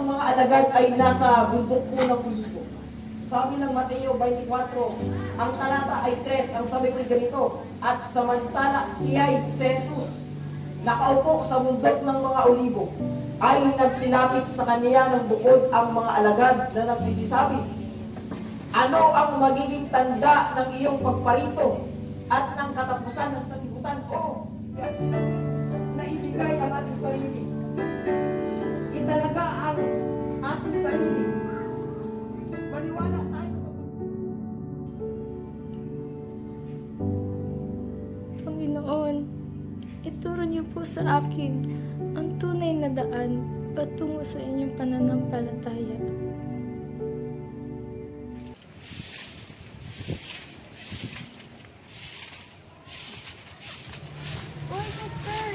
ang mga alagad ay nasa bundok po ng Olivo. Sabi ng Mateo 24, ang talata ay 3, ang sabi ko ay ganito, at samantala siya ay Jesus, nakaupo sa bundok ng mga olibo, ay nagsilapit sa kanya ng bukod ang mga alagad na nagsisisabi, ano ang magiging tanda ng iyong pagparito at ng katapusan ng sanlibutan? Yan sinabi na ibigay ang ating sarili. Sarili. Maniwala tayo sa Panginoon, ituro niyo po sa akin ang tunay na daan patungo sa inyong pananampalataya. Uy, sister!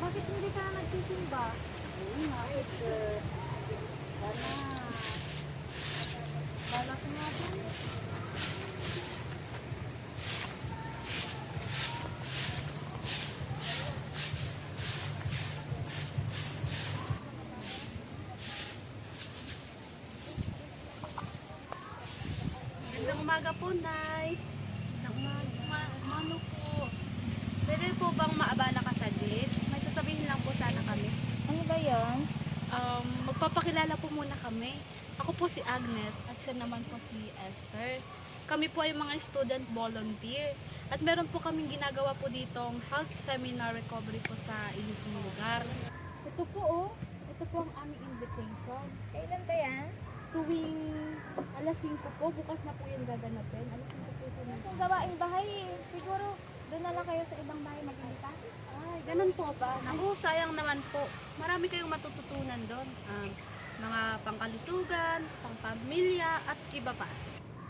Bakit hindi ka nagsisimba? Oo nga, sister. Sana. Balak nga din. Magandang umaga po, Nay. Umaga. Ma- Mano po. Pwede po bang maabala ka saglit? May sasabihin lang po sana kami. Ano ba yan? Um, magpapakilala po muna kami. Ako po si Agnes at siya naman po si Esther. Kami po ay mga student volunteer. At meron po kaming ginagawa po ditong health seminar recovery po sa inyong lugar. Ito po oh, ito po ang aming invitation. Kailan ba yan? Tuwing alas 5 po, bukas na po yung gaganapin. Alas 5 po po na. Kung gawaing bahay. Siguro doon na lang kayo sa ibang bahay magbita. Ay, ganun po ba? Naku, sayang naman po. Marami kayong matututunan doon. Um, mga pangkalusugan, pangpamilya, at iba pa.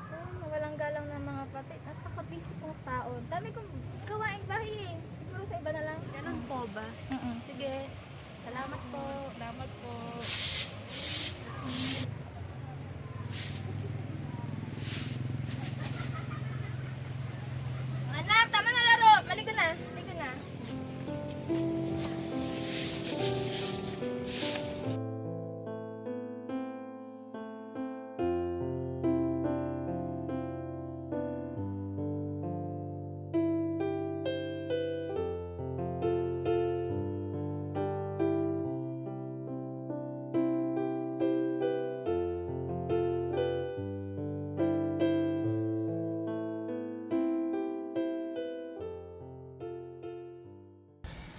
Oh, nawalang galang ng mga pati. Napaka-busy kong tao. Dami kong gawaing bahay eh. Siguro sa iba na lang. Ganun po ba? Mm-mm. Sige. Salamat po. Salamat po. Anak,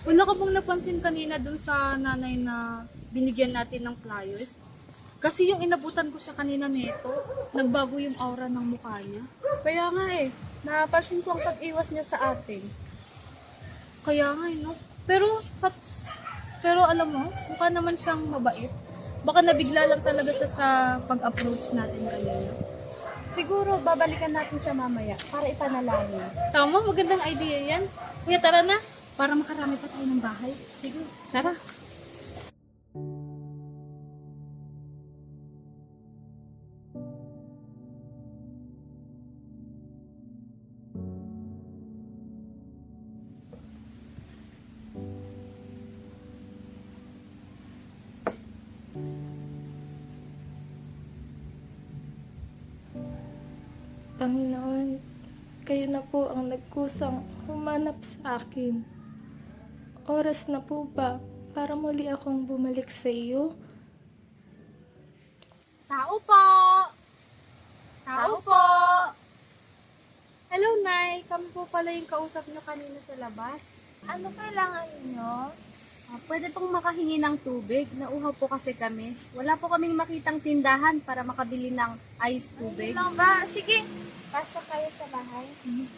Wala ka bang napansin kanina dun sa nanay na binigyan natin ng flyers? Kasi yung inabutan ko siya kanina nito, nagbago yung aura ng mukha niya. Kaya nga eh, napansin ko ang pag-iwas niya sa atin. Kaya nga eh, no? Pero, sa, pero alam mo, mukha naman siyang mabait. Baka nabigla lang talaga sa, sa pag-approach natin kanina. Siguro babalikan natin siya mamaya para ipanalangin. Tama, magandang idea yan. Kaya tara na, para makarami pa tayo ng bahay. Sige, tara. Panginoon, kayo na po ang nagkusang humanap sa akin. Oras na po ba para muli akong bumalik sa iyo? Tao po! Tao po! Hello, Nay. Kami po pala yung kausap niyo kanina sa labas. Ano kailangan niyo? Ah, pwede pong makahingi ng tubig. Nauhaw po kasi kami. Wala po kaming makitang tindahan para makabili ng ice tubig. Lang ba? Sige. Pasok kayo sa bahay.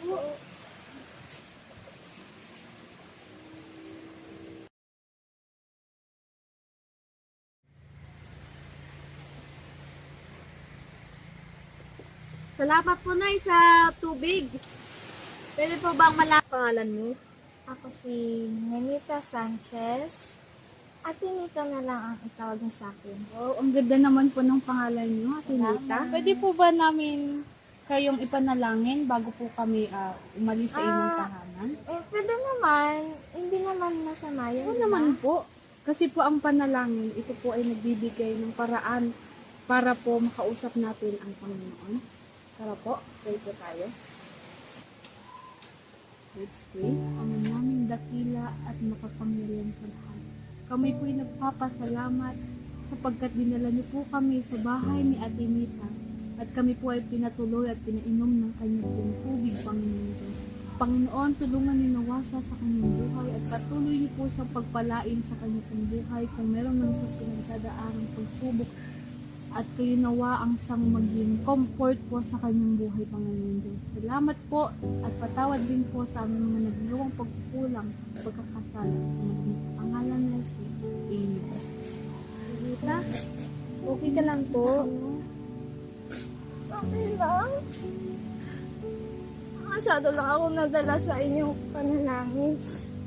Oo. Salamat po, Nay, sa tubig. Pwede po bang malaman pangalan mo? Ako si Nenita Sanchez. Ate Nita na lang ang itawag niyo sa akin. Wow, ang ganda naman po ng pangalan niyo, Ate Nita. Pwede po ba namin kayong ipanalangin bago po kami ah, umalis sa inyong Ah. tahanan? Eh, pwede naman. Hindi naman masama yun. Oo di ba? naman po. Kasi po ang panalangin, ito po ay nagbibigay ng paraan para po makausap natin ang Panginoon. Tara po, pray po tayo. Let's pray. Ang naming dakila at makapangyarihan sa lahat. Kami po'y nagpapasalamat sapagkat dinala niyo po kami sa bahay ni Ate Mita at kami po ay pinatuloy at pinainom ng kanyang pong tubig, Panginoon Diyos. Panginoon, tulungan niyo nawa siya sa kanyang buhay at patuloy niyo po sa pagpalain sa kanyang buhay kung meron lang sa pinagdadaarang pagsubok at kayo nawa ang siyang maging comfort po sa kanyang buhay, Panginoon Diyos. Salamat po at patawad din po sa aming mga nagawang pagkukulang, pagkakasala sa pangalan ng Jesus. Amen. Rita, okay ka lang po? Okay lang. Masyado lang ako nadala sa inyong panalangin.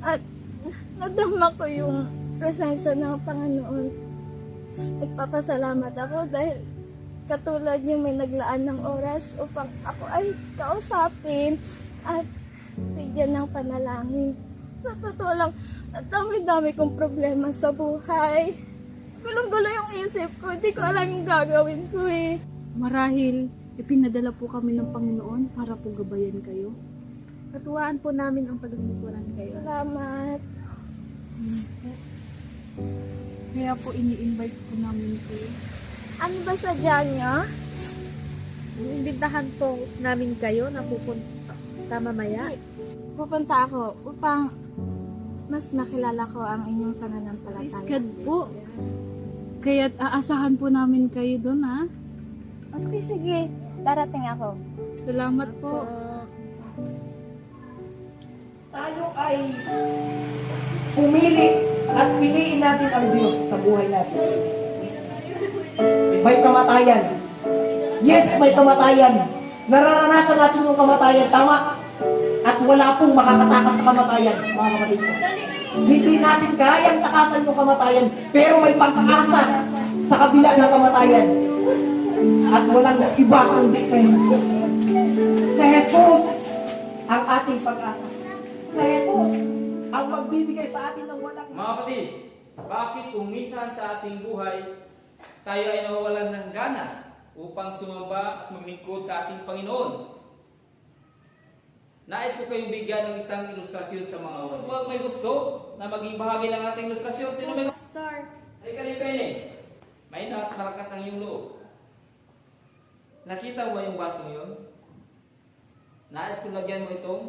At nadama ko yung presensya ng Panginoon. Nagpapasalamat ako dahil katulad yung may naglaan ng oras upang ako ay kausapin at bigyan ng panalangin. Sa totoo lang, ang dami-dami kong problema sa buhay. Gulong-gulo yung isip ko, hindi ko alam yung gagawin ko eh. Marahil, ipinadala po kami ng Panginoon para po gabayan kayo. Katuwaan po namin ang paglilingkuran kayo. Salamat. Kaya po ini-invite po namin kayo. Ano ba sadya niya? Imbitahan po namin kayo na pupunta mamaya. Pupunta ako upang mas makilala ko ang inyong pananampalataya. God po. Kaya aasahan po namin kayo doon ha. Okay, sige. Darating ako. Salamat po. Tayo ay pumili at piliin natin ang Diyos sa buhay natin. May kamatayan. Yes, may kamatayan. Nararanasan natin yung kamatayan, tama? At wala pong makakatakas sa kamatayan, mga kapatid. Hindi natin kayang takasan yung kamatayan, pero may pag-asa sa kabila ng kamatayan. At walang iba kundi sa Jesus. Sa Jesus, ang ating pag-asa. Sa Jesus, ang magbibigay sa atin ng walang Mga kapatid, bakit kung minsan sa ating buhay, tayo ay nawawalan ng gana upang sumamba at maglingkod sa ating Panginoon? Nais ko kayong bigyan ng isang ilustrasyon sa mga oras. Huwag may gusto na maging bahagi ng ating ilustrasyon. Sino may Pastor, Ay, kanil kayo eh. May na malakas ang iyong loob. Nakita mo ba yung basong yun? Nais ko lagyan mo itong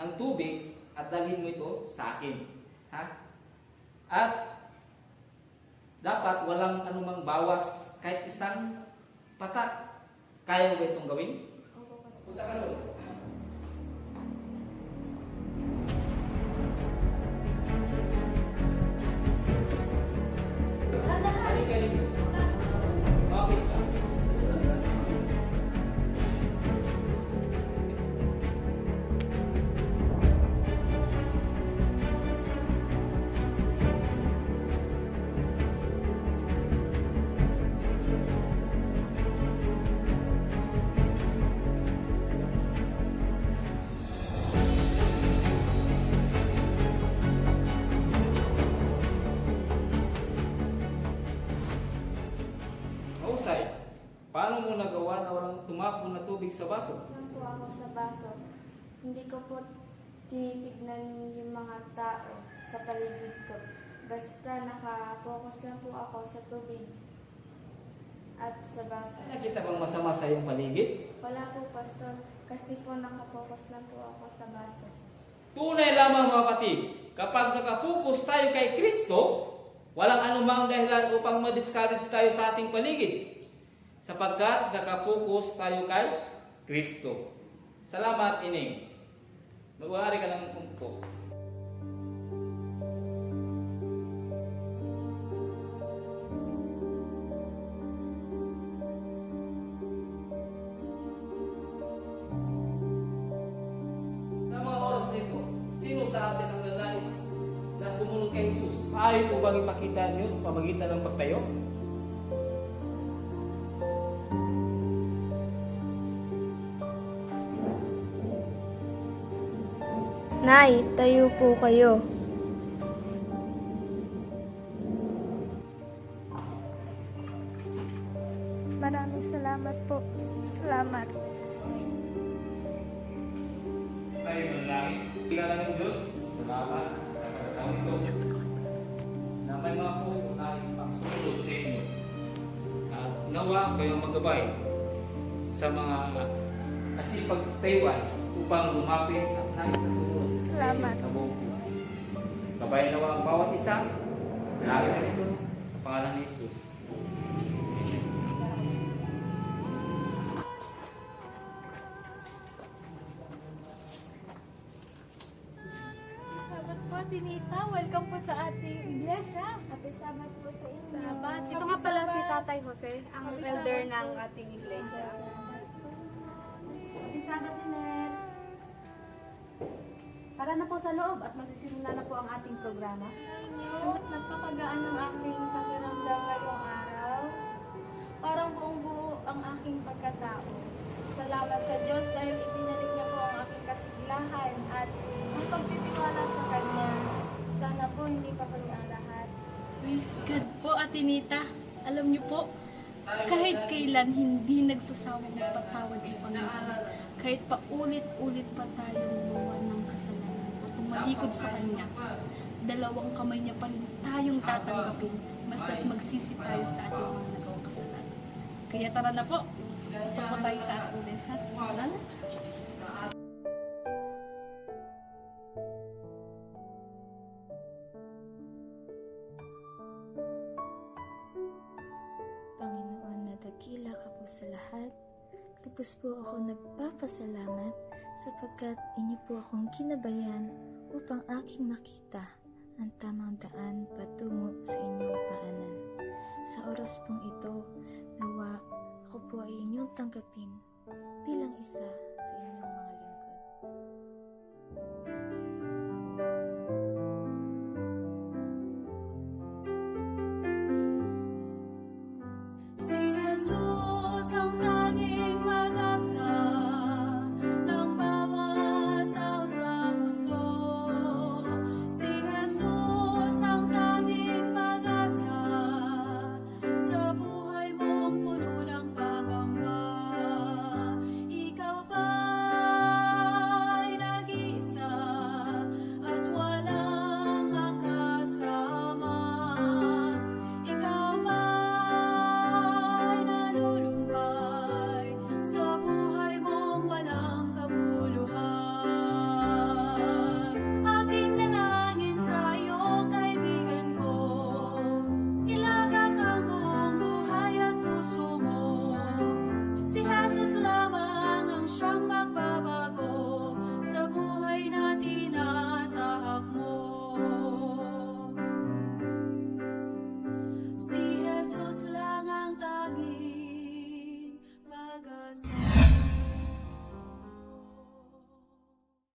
ng tubig at dalhin mo ito sa akin. Ha? At dapat walang anumang bawas kahit isang patak. Kaya mo ba itong gawin? Punta ka doon. Mo nagawa na walang tumakbo na tubig sa baso? lang po ako sa baso. Hindi ko po tinitignan yung mga tao sa paligid ko. Basta naka-focus lang po ako sa tubig at sa baso. Nakita bang masama sa iyong paligid? Wala po, Pastor. Kasi po naka-focus lang po ako sa baso. Tunay lamang mga kapatid, kapag nakapokus tayo kay Kristo, walang anumang dahilan upang ma-discourage tayo sa ating paligid. Sapagkat nakapokus tayo kay Kristo. Salamat, Ining. Magwari ka ng umpo. Sa mga oras nito, sino sa atin ang nanais na sumunod kay Jesus? Maaari po bang ipakita niyo sa pamagitan ng pagtayo? Nay, tayo po kayo. Maraming salamat po. Salamat. Tayo ng langit. Kilala ng Diyos. Salamat sa pagkataon ito. Na may mga puso na isipagsunod sa inyo. At nawa kayong magabay sa mga asipag Taiwan upang lumapit at nais na sumunod. Salamat. Gabayan nawa ang bawat isa, lalo na ito sa pangalan ni Jesus. Sabat po, Tinita. Welcome po sa ating iglesia. Happy Sabbath po sa inyo. Sabat. Ito nga pala si Tatay Jose, ang elder ng ating iglesia. Tara na po sa loob at magsisimula na po ang ating programa. Diyos, napakagaan ng aking pakiramdam ngayong araw. Parang buong buo ang aking pagkatao. Salamat sa Diyos dahil ibinalik niya po ang aking kasiglahan at ang pagtitiwala sa Kanya. Sana po hindi pa huli ang lahat. Praise God po, Ate Nita. Alam niyo po, kahit kailan hindi nagsasawang magpatawad ang Panginoon. Kahit paulit-ulit pa tayong ng at tumalikod sa Kanya. Dalawang kamay niya pa rin tayong tatanggapin basta't magsisi tayo sa ating mga nagawang kasalanan. Kaya tara na po, pasok po tayo sa ating lesson. Tara na. Ka po sa lahat, lubos po ako nagpapasalamat sapagkat inyo po akong kinabayan upang aking makita ang tamang daan patungo sa inyong paanan. Sa oras pong ito, nawa ako po ay inyong tanggapin bilang isa